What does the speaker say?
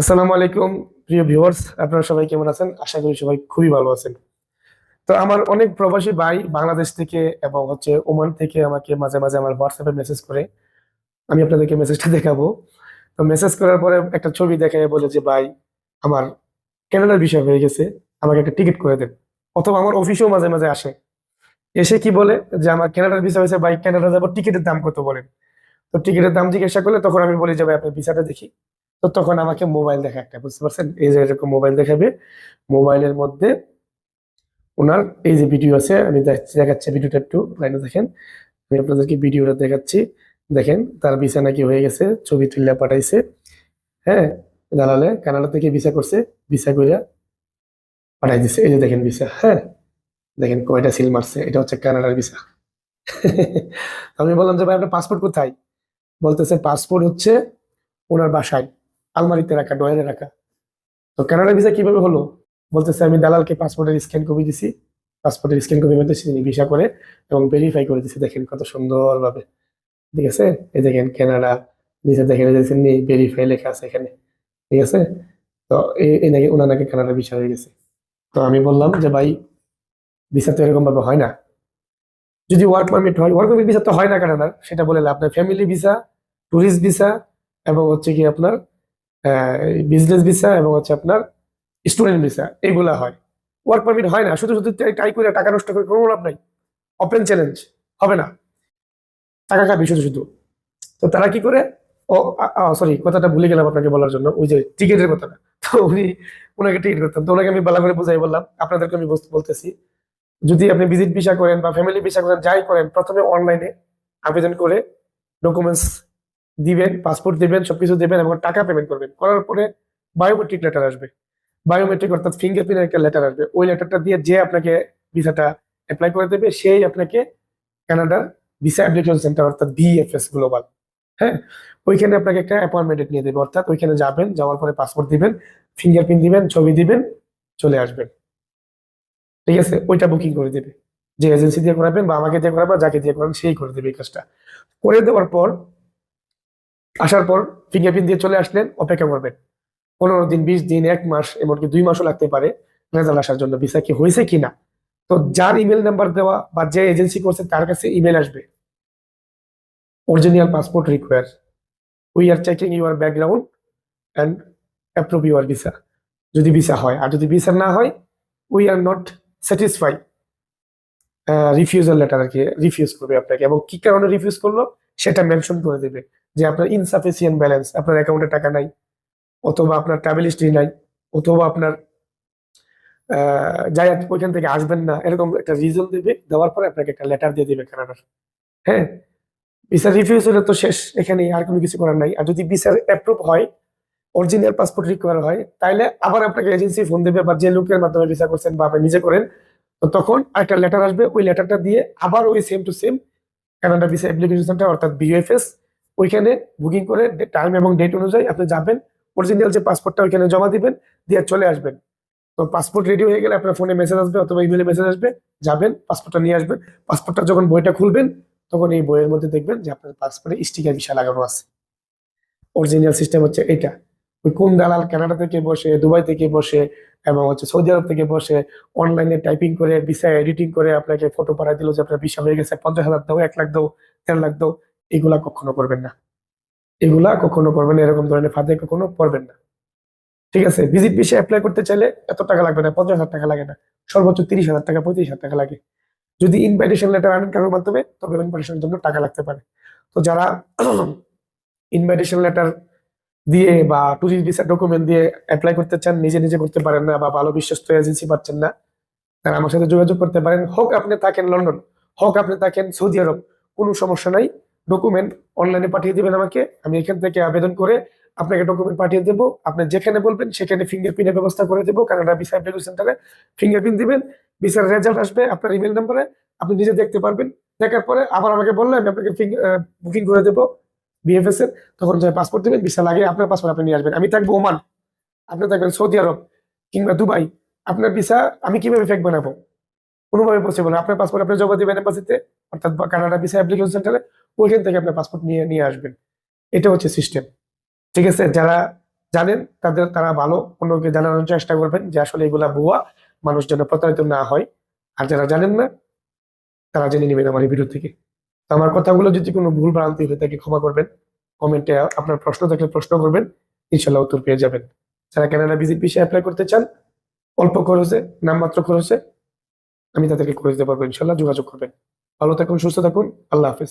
আসসালামু আলাইকুম, প্রিয় ভিউয়ার্স, আপনারা সবাই কেমন আছেন? আশা করি সবাই খুবই ভালো আছেন। তো আমার অনেক প্রবাসী ভাই বাংলাদেশ থেকে এবং হচ্ছে ওমান থেকে আমাকে মাঝে মাঝে আমার হোয়াটসঅ্যাপে মেসেজ করে। আমি আপনাদেরকে মেসেজটা দেখাবো। তো মেসেজ করার পরে একটা ছবি দেখায় বলে যে, ভাই, আমার ক্যানাডার বিষয় হয়ে গেছে, আমাকে একটা টিকিট করে দেন। অথবা আমার অফিসেও মাঝে মাঝে আসে। এসে কি বলে যে, আমার ক্যানাডার ভিসা হয়েছে, ভাই ক্যানাডা যাব টিকিটের দাম কত বলেন? তো টিকিটের দাম জিজ্ঞাসা করলে তখন আমি বলি যে, ভাই আপনার ভিসাটা দেখি। তো তখন আমাকে মোবাইল দেখা একটা, বুঝতে পারছেন? এই যে এরকম মোবাইল দেখাবে, মোবাইলের মধ্যে ওনার এই যে ভিডিও আছে, আমি দেখাচ্ছি ভিডিওটা একটু লাইনে দেখেন। আমি আপনাদেরকে ভিডিওটা দেখাচ্ছি। দেখেন, তার ভিসা নাকি হয়ে গেছে, ছবি তুলে পাঠাইছে। হ্যাঁ দালালে কানাডা থেকে ভিসা করছে, ভিসা কইরা পাঠাই দিছে। এই যে দেখেন ভিসা হ্যাঁ। দেখেন কয়টা সিল মারছে, এটা হচ্ছে কানাডার ভিসা। আমি বললাম যে ভাই, আপনার পাসপোর্ট কোথায়? বলতেছে পাসপোর্ট হচ্ছে ওনার বাসায়। আলমারিতে রাখা ডয়ারে রাখা। তো কানাডা ভিসা কীভাবে হলো? বলতেছে, আমি দালালকে পাসপোর্টের স্ক্যান কপি দিছি। পাসপোর্টের স্ক্যান কপি মধ্যে তিনি ভিসা করে এবং ভেরিফাই করে দিছি। দেখেন কত সুন্দরভাবে। ঠিক আছে? এই দেখেন কানাডা ভিসা দেখেন ভেরিফাই লেখা আছে এখানে। ঠিক আছে? তো এই- নাকি ওনার নাকি কানাডা ভিসা হয়ে গেছে। তো আমি বললাম যে, ভাই ভিসা তো এরকম ভাবে হয় না। যদি ওয়ার্ক পারমিট হয় ওয়ার্ক পারমিট ভিসা তো হয় না কানাডার সেটা বলে লাভ আপনার ফ্যামিলি ভিসা ট্যুরিস্ট ভিসা এবং হচ্ছে কি আপনার বিজনেস ভিসা এবং হচ্ছে আপনার স্টুডেন্ট ভিসা এগুলা হয়। ওয়ার্ক পারমিট হয় না, শুধু শুধু ট্রাই করে টাকা নষ্ট করে কোনো লাভ নাই। ওপেন চ্যালেঞ্জ হবে না। টাকা খাবি শুধু শুধু। তো তারা কি করে? ও সরি কথাটা ভুলে গেলাম আপনাকে বলার জন্য, ওই যে টিকিটের কথাটা। তো উনি ওনাকে টিকিট করতাম। তো ওনাকে আমি ভালো করে বুঝাই বললাম, আপনাদেরকে আমি বলতেছি, যদি আপনি ভিজিট ভিসা করেন বা ফ্যামিলি ভিসা করেন, যাই করেন, প্রথমে অনলাইনে আবেদন করে ডকুমেন্টস দিবেন পাসপোর্ট দিবেন, সবকিছু দিবেন এবং টাকা পেমেন্ট করবেন। করার পরে বায়োমেট্রিক লেটার আসবে। বায়োমেট্রিক অর্থাৎ ফিঙ্গারপ্রিন্টের একটা লেটার আসবে। ওই লেটারটা দিয়ে যে আপনাকে ভিসাটা অ্যাপ্লাই করে দেবে, সেই আপনাকে কানাডার ভিসা অ্যাপ্লিকেশন সেন্টার অর্থাৎ ভিএফএস গ্লোবাল হ্যাঁ? ওইখানে আপনাকে একটা অ্যাপয়েন্টমেন্ট নিয়ে দেবে। অর্থাৎ ওইখানে যাবেন, যাওয়ার পরে পাসপোর্ট দিবেন ফিঙ্গারপ্রিন্ট দিবেন, ছবি দিবেন, চলে আসবেন। ঠিক আছে? ওইটা বুকিং করে দেবে। যে এজেন্সি দিয়ে করাবেন বা আমাকে দিয়ে করাবেন যাকে দিয়ে করাবেন, সেই করে দেবে এই কাজটা। করে দেওয়ার পর আসার পর ফিঙ্গারপ্রিন্ট দিয়ে চলে আসলেন, অপেক্ষা করবেন। পনেরো দিন, বিশ দিন, এক মাস, এমনকি দুই মাসও লাগতে পারে রেজাল্ট আসার জন্য। ভিসা কি হয়েছে কিনা তো যার ইমেল নাম্বার দেওয়া বা যে এজেন্সি করছে, তার কাছে ইমেল আসবে। Original passport require we are checking your background and approve your visa যদি ভিসা হয়, আর যদি ভিসা না হয় we are not satisfy refusal letter আর কি রিফিউজ করবে আপনাকে। এবং কি কারণে রিফিউজ করল, সেটা মেনশন করে দেবে। যে আপনার ইনসাফিসিয়েন্ট ব্যালেন্স আপনার অ্যাকাউন্টে টাকা নাই, অথবা আপনার ট্রাভেল হিস্ট্রি নাই, অথবা আপনার যাই আপনি ওইখান থেকে আসবেন না, এরকম একটা রিজন দেবে, দেওয়ার পরে আপনাকে একটা লেটার দিয়ে দেবে কানাডার। হ্যাঁ? ভিসা রিফিউজ হলে তো শেষ এখানে আর কোনো কিছু করার নাই। আর যদি ভিসার অ্যাপ্রুভ হয় অরিজিনাল পাসপোর্ট রিকোয়ার হয় তাহলে আবার আপনাকে এজেন্সি ফোন দেবে বা যে লোকের মাধ্যমে ভিসা করছেন বা আপনি নিজে করেন, তো তখন একটা লেটার আসবে, ওই লেটারটা দিয়ে আবার ওই same to same Canada visa application centre অর্থাৎ বিএফএস ওইখানে বুকিং করে টাইম এবং ডেট অনুযায়ী আপনি যাবেন। অরিজিনাল যে পাসপোর্টটা ওইখানে জমা দিবেন, দিয়ে চলে আসবেন। তো পাসপোর্ট রেডি হয়ে গেলে আপনার ফোনে মেসেজ আসবে অথবা ইমেলে মেসেজ আসবে, যাবেন পাসপোর্টটা নিয়ে আসবেন। পাসপোর্টটা যখন বইটা খুলবেন, তখন এই বইয়ের মধ্যে দেখবেন যে আপনার পাসপোর্টে স্টিকার বিষয় লাগানো আছে। অরিজিনাল সিস্টেম হচ্ছে এটা। ওই কোন দালাল কানাডা থেকে বসে, দুবাই থেকে বসে এবং হচ্ছে সৌদি আরব থেকে বসে অনলাইনে টাইপিং করে ভিসা এডিটিং করে আপনাকে ফটো পাঠাই দিল যে আপনার ভিসা হয়ে গেছে, পঞ্চাশ হাজার দাও, এক লাখ দাও, দেড় লাখ দাও। এগুলা কখনো করবেন না। এগুলা কখনো করবেন এরকম ধরনের ফাঁদে কখনো পড়বেন না। ঠিক আছে? ভিজিট ভিসা অ্যাপ্লাই করতে চাইলে এত টাকা লাগবে না, পঞ্চাশ হাজার টাকা লাগে না। সর্বোচ্চ তিরিশ হাজার টাকা, পঁয়ত্রিশ হাজার টাকা লাগে। যদি ইনভাইটেশন লেটার আনেন কারোর মাধ্যমে, তবে ইনভাইটেশনের জন্য টাকা লাগতে পারে। তো যারা ইনভাইটেশন লেটার দিয়ে বা টুরিস্ট ভিসা ডকুমেন্ট দিয়ে অ্যাপ্লাই করতে চান, নিজে নিজে করতে পারেন না বা ভালো বিশ্বস্ত এজেন্সি পাচ্ছেন না, তারা আমার সাথে যোগাযোগ করতে পারেন। হোক আপনি থাকেন লন্ডন, হোক আপনি থাকেন সৌদি আরব, কোনো সমস্যা নাই। ডকুমেন্ট অনলাইনে পাঠিয়ে দিবেন আমাকে। আমি এখান থেকে আবেদন করে আপনাকে ডকুমেন্ট পাঠিয়ে দেবো। আপনি যেখানে বলবেন সেখানে ফিঙ্গারপ্রিন্টের ব্যবস্থা করে দেবো। কানাডা ভিসা অ্যাপ্লিকেশন সেন্টারে ফিঙ্গারপ্রিন্ট দিবেন। ভিসার রেজাল্ট আসবে আপনার ইমেল নাম্বারে আপনি নিজে দেখতে পারবেন। দেখার পরে আবার আমাকে বললে আমি আপনাকে বুকিং করে দেবো বিএফএস এর। তখন যে পাসপোর্ট দেবেন ভিসা লাগে আপনার পাসপোর্ট আপনি নিয়ে আসবেন। আমি থাকব ওমান। আপনি থাকবেন সৌদি আরব কিংবা দুবাই। আপনার ভিসা আমি কীভাবে ফেক বানাবো? কোনোভাবে পসিবল আপনার পাসপোর্ট আপনি জমা দেবেন এম্বাসিতে অর্থাৎ কানাডা ভিসা অ্যাপ্লিকেশন সেন্টারে ওইখান থেকে আপনার পাসপোর্ট নিয়ে নিয়ে আসবেন। এটা হচ্ছে সিস্টেম ঠিক আছে? যারা জানেন, তাদের, তারা ভালো অন্যকে জানানোর চেষ্টা করবেন যে আসলে এগুলা ভুয়া, মানুষ যেন প্রতারিত না হয়। আর যারা জানেন না, তারা জেনে নেবেন আমার এই ভিডিও থেকে। তো আমার কথাগুলো যদি কোনো ভুল ভ্রান্তি হয়ে থাকে, ক্ষমা করবেন। কমেন্টে আপনার প্রশ্ন থাকলে প্রশ্ন করবেন। ইনশাল্লাহ উত্তর পেয়ে যাবেন। যারা কানাডা ভিজিট বিষয়ে অ্যাপ্লাই করতে চান, অল্প খরচে, নামমাত্র খরচে, আমি তাদেরকে করে দিতে পারব ইনশাল্লাহ। যোগাযোগ করবেন। ভালো থাকুন, সুস্থ থাকুন। আল্লাহ হাফিজ।